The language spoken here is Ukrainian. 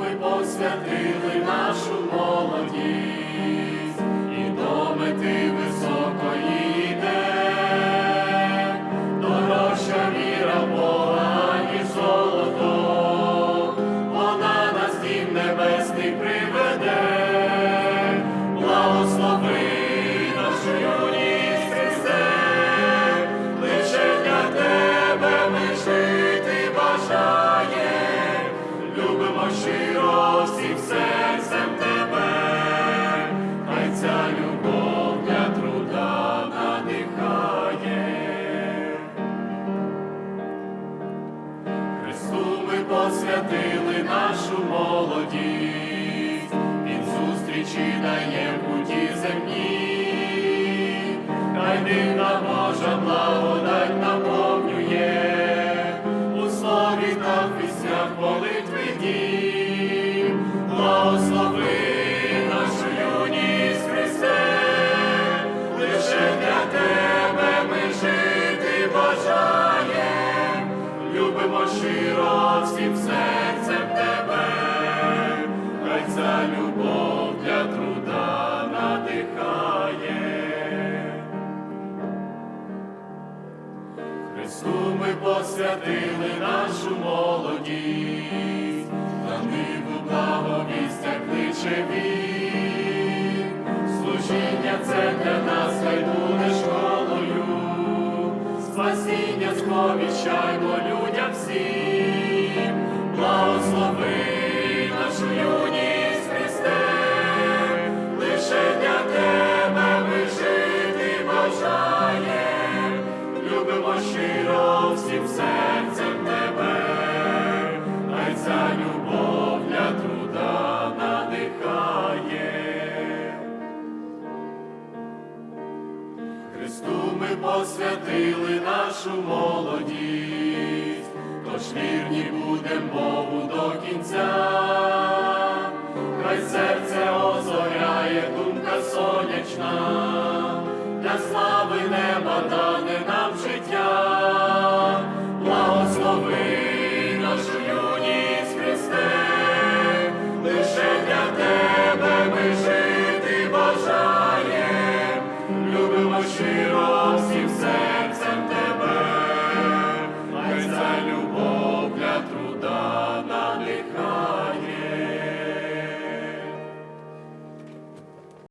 ми посвятили нашу молодість. Посвятили нашу молодість, Він зустрічі дає всім серцем тебе, хай ця любов для труда надихає. Христу ми посвятили нашу молодість, на ниву благовістя кличе він, служіння це для нас хай буде школою, спасіння сповіщаймо ми посвятили нашу молодість, тож вірні будем Богу до кінця, хай серце озоряє думка сонячна, для слави